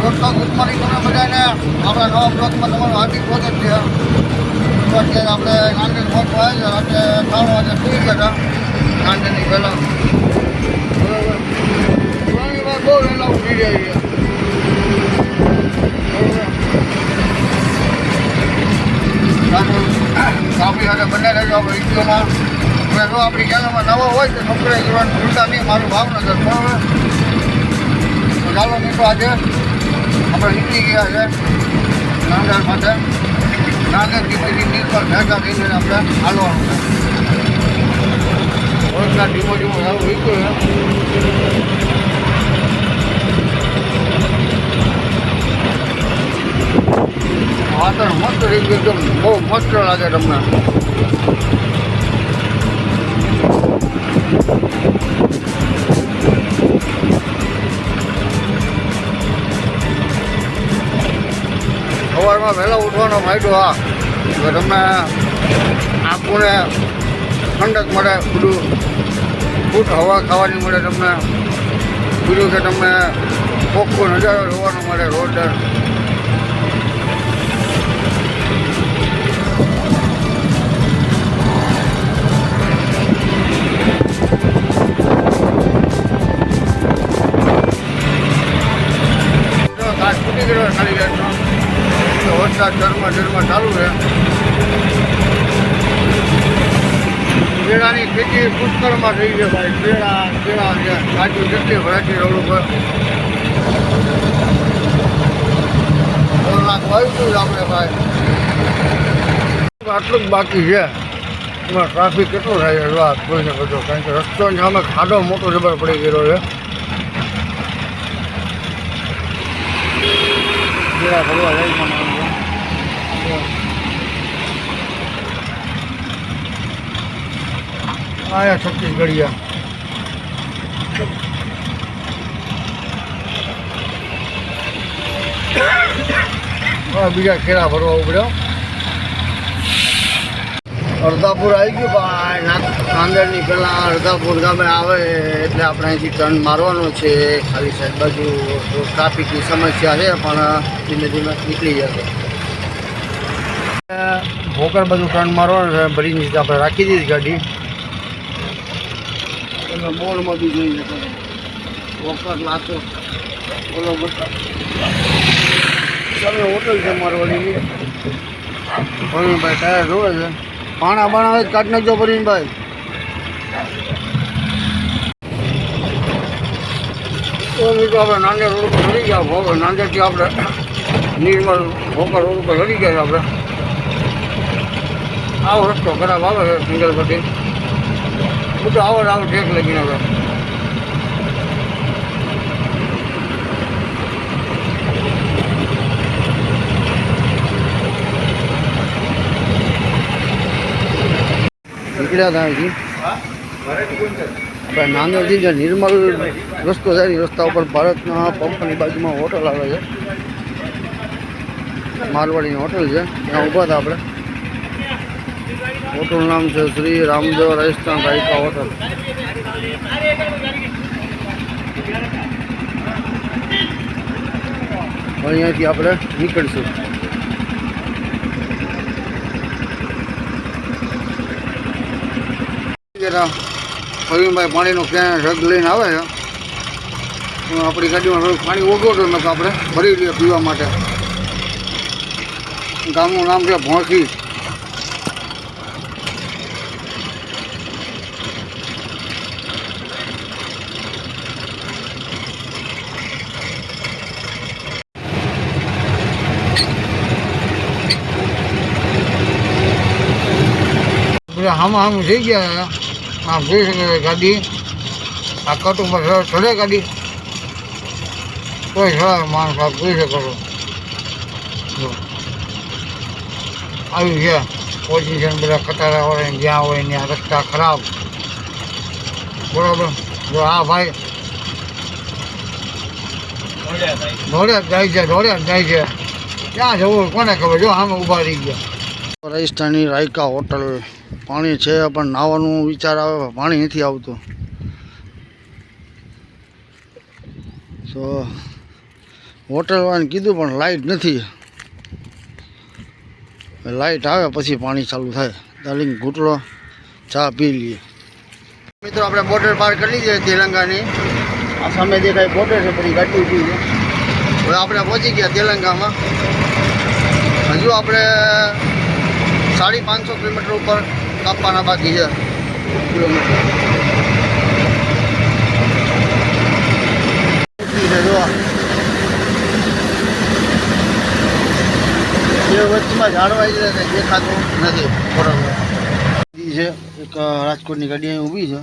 દોસ્તો good morning તમને બધાને આપણા નવા બ્લોકમાં તમારું હાર્દિક સ્વાગત છે. અત્યારે આપણે નાંદેડ પહોંચવા આવ્યા રાત્રે ત્રણ વાગે સુઈ ગયા નાંદેડની પહેલાં. બરાબર. બહુ વહેલા ઉઠી જાય છે કાપી સાથે બંને આપણે હવે જો આપણી ચેનલમાં નવા હોય તો સબસ્ક્રાઈબ કરવાનું ભૂલતા નહીં. મારું ભાવનગર. બરાબર. ચાલો મિત્રો આજે આપણે નીકળી ગયા છે. નાંદેડ માટે નાંદેડથી પછી નીકળ ભેગા થઈને આપણે હાલવાનું છે. રોજના ધીમો ધીમો સારું વીક્યું છે. વાતાવરણ મસ્ત ગયું એકદમ બહુ મસ્ત લાગે તમને. સવારમાં ફાયદો આ. કે તમને આંખોને ઠંડક મળે, બધું ફૂટ હવા ખાવાની મળે તમને. બીજું કે તમને ચોખ્ખો નજારો જોવાનો મળે રોડ ચાલુ છે. કેળાની ખેતી પુષ્કળમાં થઈ છે ભાઈ. કેળા કેળા છે. કાજુ કેટલી વરાટી રોડ ઉપર કલાક વાયું આપણે ભાઈ. આટલું જ બાકી છે. એમાં ટ્રાફિક કેટલો થાય છે? વાત કોઈને બધો કારણ કે રસ્તો સામે ખાડો મોટો જબર પડી ગયેલો છે. ભરવા જાય. આયા છત્તીસગઢિયા. બીજા ખેડા ભરવા ઉપડ્યો અડધાપુર આવી ગયું ના- નાંદેડની પહેલાં અડધાપુર ગામે આવે એટલે આપણે અહીંથી ટર્ન મારવાનો છે. ખાલી સાઈડ બાજુ ટ્રાફિકની સમસ્યા છે, પણ ધીમે ધીમે નીકળી જશે. ભોકર બધું ટર્ન મારવાનું છે ભરી નીચે આપણે રાખી દીધી ગાડી. તમે બોર્ડમાં બી જોઈ શકો વોકર લાતો બોલો તમે હોટલ છે મારવાડીની? પ્રવીણભાઈ ટાયર જોવે છે. પાણા બાણા હોય તો કાઢી નાખજો પ્રવીણભાઈ તો મિત્રો આપણે નાંદેડ રોડ ઉપર ચડી ગયા. ભોગ નાંદેડથી આપણે નિર્મલ ભોકર રોડ ઉપર ચડી ગયા છે આપણે. આવો રસ્તો ખરાબ આવે છે સિંગલ પટ્ટી. બધું આવો આવો ટેક લગીને હવે. નીકળ્યા હતા અહીંથી. આપણે જે નિર્મલ રસ્તો એ રસ્તા ઉપર ભારતના પંપની બાજુમાં હોટલ આવે છે. મારવાડીની હોટલ છે. ત્યાં ઊભા હતા આપણે. હોટલનું નામ છે શ્રી રામદેવ રાજસ્થાન રાયકા હોટલ. અહીંયાથી આપણે નીકળીશું. પ્રવીણભાઈ પાણીનો ક્યાં રગ લઈને આવે છે? આપણી ગાડીમાં થોડું પાણી ઓગળતો નથી આપણે ભરી લઈએ પીવા માટે. ગામનું નામ છે ભોંસી. બધા હામાં હામ થઈ ગયા. આમ જોઈ શકે છે ગાડી. આ કટ ઉપર ચડે- ગાડી. કોઈ સર માણસ આપ જોઈ શકો છો. જો. આવી છે પોઝિશન બધા કટારા હોય ને જ્યાં હોય ત્યાં રસ્તા ખરાબ. બરોબર? જો આ ભાઈ. દોડ્યા જ જાય છે દોડ્યા જ જાય છે. ક્યાં જવું કોને ખબર? જો સામે ઊભા રહી ગયા. રાજસ્થાની રાયકા હોટલ. પાણી છે, પણ નાવાનું વિચાર આવે, પાણી નથી આવતું. તો હોટલવાળાને કીધું, પણ લાઇટ નથી. લાઇટ આવે, પછી પાણી ચાલુ થાય. દાલીંગ ઘૂંટડો, ચા પી લઈએ. મિત્રો, આપણે બોર્ડર પાર કરી લીધી તેલંગાની. આ સામે દેખાય બોર્ડર છે પછી ગાડી ઊભી છે. હવે આપણે પહોંચી ગયા તેલંગામાં. હજુ આપણે સાડી પાંચસો કિલોમીટર ઉપર કાપવાના બાકી છે. કિલોમીટર ઊભી છે જો એ ઝાડવાઈ જાય દેખાતું નથી છે, એક રાજકોટની ગાડી અહીં ઊભી છે.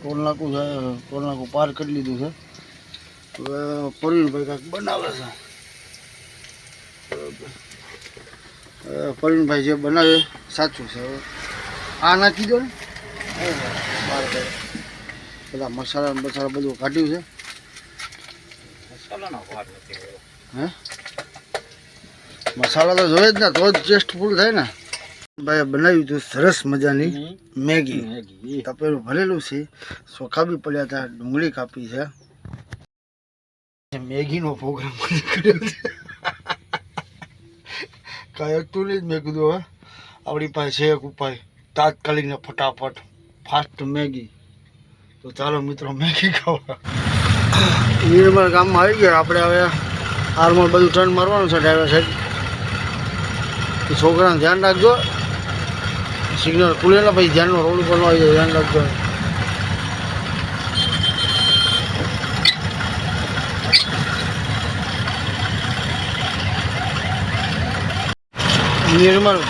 ટોલનાકું છે ટોલનાકું પાર કરી લીધું છે. હવે પ્રવીણભાઈ કાંઈક બનાવે છે. બરોબર. હવે પ્રવીણભાઈ જે બનાવે સાચું છે હવે. આ નાખી દો ને. બધા મસાલા મસાલા બધું કાઢ્યું છે. હે? મસાલા તો જોઈએ જ ને તો જ ટેસ્ટફુલ થાય ને. ભાઈ બનાવ્યું હતું સરસ મજાની મેગી. તપેલું ભરેલું છે. ચોખા બી પડ્યા હતા ડુંગળી કાપી છે. મેગીનો પ્રોગ્રામ કર્યો છે. કાંઈ હતું નહીં મેં કીધું, હવે આપણી પાસે છે એક ઉપાય. તાત્કાલિક ને ફટાફટ. ફાસ્ટ મેગી તો ચાલો મિત્રો મેગી ખાવા. નિર્મળ ગામમાં આવી ગયા. આપણે હવે હાલમાં બધું ટર્ન મારવાનું છે ડ્રાઈવર તો છોકરાને ધ્યાન રાખજો. સિગ્નલ ખુલે ને પછી ધ્યાનનો રોડ ઉપર આવી જાય. ધ્યાન રાખજો. નિર્મળ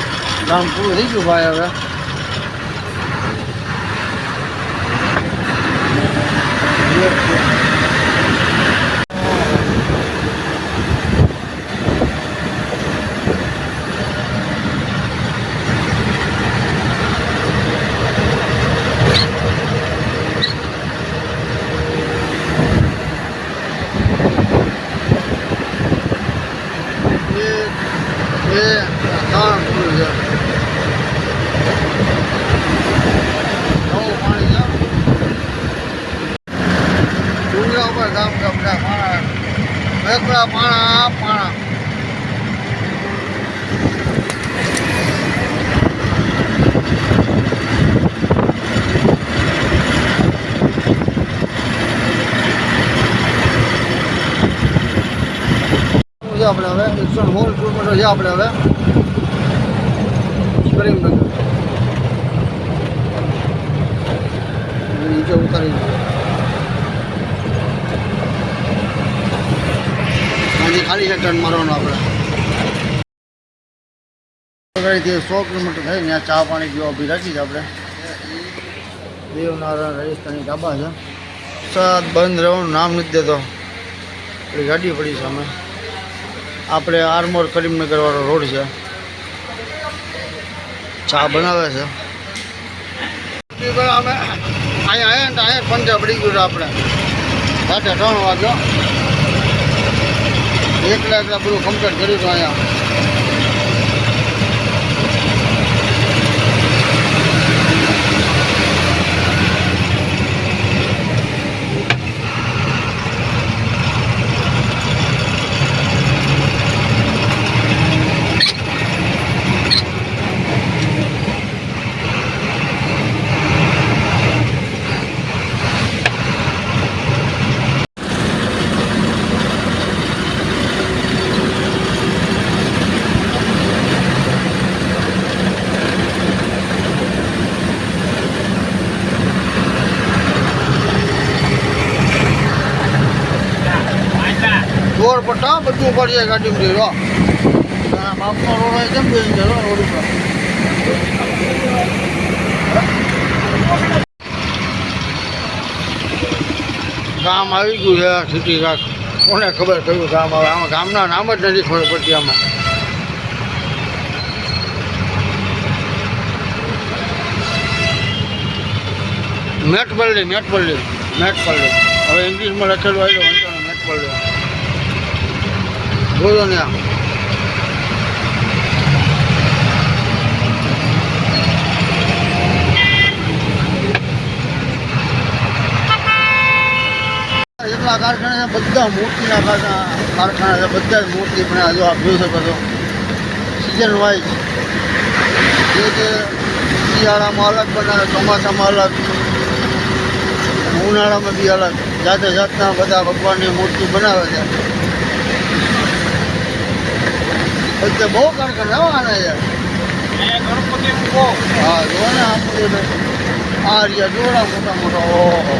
ગામ પૂરું થઈ ગયું ભાઈ હવે. એક બે ત્રણ પૂરું છે નવું પાણી છે ડુંગરા ઉપર ગામ ગામડા પાણા એકલા પાણા પાણા છે આપણે હવે એકસો સોળ કિલોમીટર છે આપણે હવે. કરીમનગર નીચે ઉતારી દીધું. આજે ખાલી છે ટર્ન મારવાનો આપણે. ગાડીથી સો કિલોમીટર થાય, ત્યાં ચા પાણી પીવા ઊભી રાખી છે આપણે. દેવનારાયણ રાજસ્થાની ઢાબા છે. સાત બંધ રહેવાનું નામ નથી દેતો. આપણી ગાડી પડી સામે. આપણે આરમોર કરીમનગર વાળો રોડ છે. ચા બનાવે છે. અમે અહીંયા આવ્યા ને અહીંયા પંજા પડી ગયું આપણે. રાતે ત્રણ વાગ્યો. એકલા એકલા બધું કમ્પ્લીટ કર્યું હતું અહીંયા. જોર પટ્ટા બધું પડી જાય ગાડીમાં જો બાપનો રોડ હોય કેમ રોડ ઉપર? ગામ આવી ગયું છે સિટી રાખ. કોને ખબર કયું ગામ આવે? આમાં ગામના નામ જ નથી ખબર પડતી આમાં. Metpally Metpally Metpally હવે ઇંગ્લિશમાં લખેલું આવ્યું બોલો ને એટલા કારખાના છે બધા મૂર્તિના કારખાના છે, બધા જ મૂર્તિ બનાવે જો આપ જોઈ શકો સિઝન વાઇઝ. જે જે શિયાળામાં અલગ બનાવે ચોમાસામાં અલગ. ઉનાળામાં બી અલગ. જાતે જાતના બધા ભગવાનની મૂર્તિ બનાવે છે. બધે બહુ કારખાના હો યાર ગણપતિ હા જો ને. આ રહ્યા જોડા મોટા મોટા ઓહો.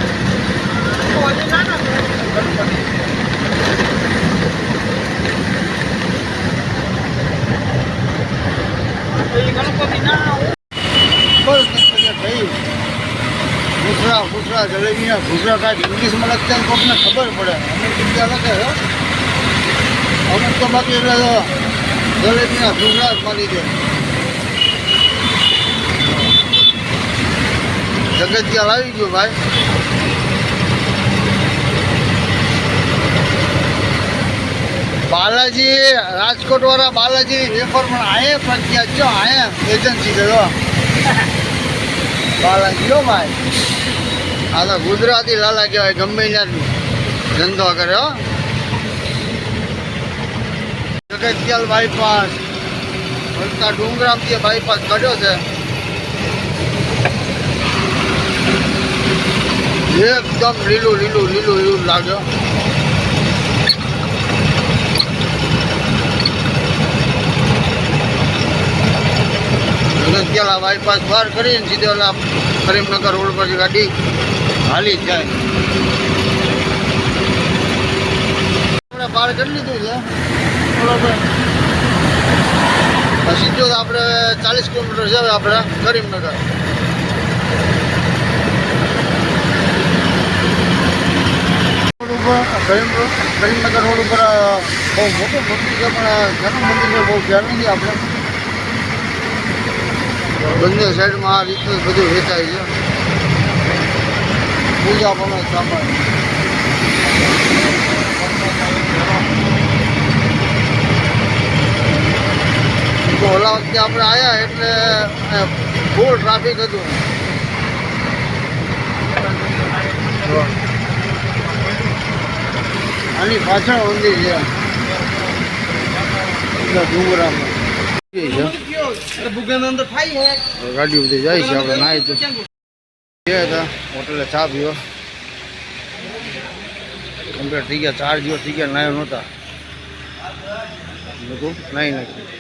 બસ પછી થઈ ઘૂસરા ઘૂસરા જલેબીના ઘૂસરા કાંઈક ઇંગ્લિશમાં લખતા કોકને ખબર પડે. અમુક જગ્યા લખે અમુક તો બાકી એટલે જલેબીના ઘૂસરા જ મારી દે જગતિયાલ આવી ગયું ભાઈ. બાલાજી રાજકોટ વાળા બાલાજી વેફર પણ આયે પ્રખ્યાત છો, આયે એજન્સી ગયો બાલાજી, હો ભાઈ. આ તો ગુજરાતી લાલા કહેવાય, ગમે ત્યાં ધંધો કરે હો જગતિયાલ બાયપાસ વળતા ડુંગરામથી બાયપાસ કાઢ્યો છે. એકદમ લીલું લીલું લીલું લીલું લાગ્યો ગગનકેલા બાયપાસ પાર કરીને સીધે ઓલા કરીમનગર રોડ પર ગાડી હાલી જાય. આપણે પાર કરી લીધું છે. બરોબર. પછી જો આપણે ચાલીસ કિલોમીટર હવે આપણે કરીમનગર. કરીમનગર રોડ ઉપર બહુ મોટું મંદિર છે, પણ ઘણું મંદિર બહુ ધ્યાન નથી આપણે. બંને સાઈડમાં આ રીતનું બધું વેચાય છે. પૂજા પણ સામાન તો ઓલા વખતે આપણે આવ્યા એટલે ફૂલ ટ્રાફિક હતું. આની પાછળ મંદિર છે. એટલે ડુંગરામાં. ગાડી બધી જાય છે આપણે નાહી તો. ગયા હતા હોટલે ચા પીવો. કમ્પ્લીટ થઈ ગયા ચાર દિવસ થઈ ગયા નાયો નહોતા. નાહી નાખ્યું.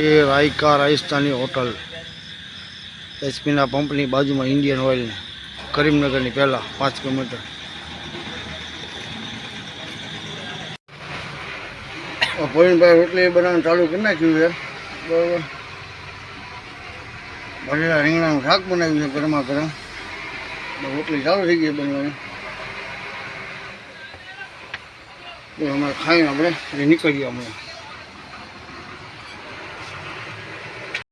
એ રાયકા રાજસ્થાની હોટલ. એચપીના પંપની બાજુમાં ઇન્ડિયન ઓઇલની કરીમનગરની પહેલાં પાંચ કિલોમીટર. પોઈનભાઈ રોટલી બનાવવાનું ચાલુ કરી નાખ્યું છે. બરાબર. ભરેલા રીંગણાનું શાક બનાવ્યું છે ગરમા ગરમ રોટલી ચાલુ થઈ ગઈ બનવાની. હમણાં ખાઈને આપણે એ નીકળીએ હમણાં.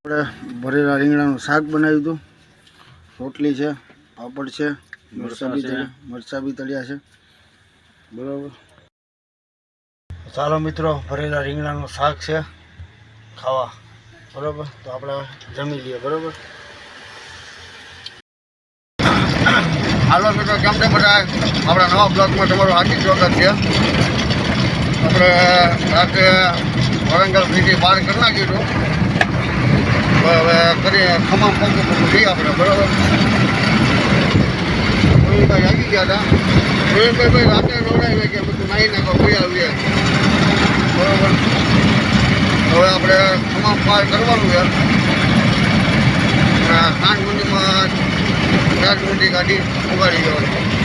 આપણે ભરેલા રીંગણાનું શાક બનાવ્યું હતું. રોટલી છે પાપડ છે મરચાં બી તળ્યા મરચાં બી તળ્યા છે. બરાબર. ચાલો મિત્રો ભરેલા રીંગણાનું શાક છે. ખાવા. બરાબર? તો આપણે જમી લઈએ બરાબર? હાલો મિત્રો કેમ છે બધા? આપણા નવા બ્લોગમાં તમારું હાર્દિક સ્વાગત છે. આપણે રાત્રે વરંગલ બ્રિજથી બહાર કરી નાખ્યું હતું. હવે કરીએ કરી ખમા પંપ જઈએ આપણે, બરાબર? રોહિતભાઈ આવી ગયા હતા? રોહિતભાઈ ભાઈ રાત્રે રોડાવી કે બધું નાહી નાખો કોઈ આવીએ બરાબર? હવે આપણે તમામ પાર કરવાનું અને સાંજ મંદિરમાં ચાર મિનિટની ગાડી ઉગાડી જવાની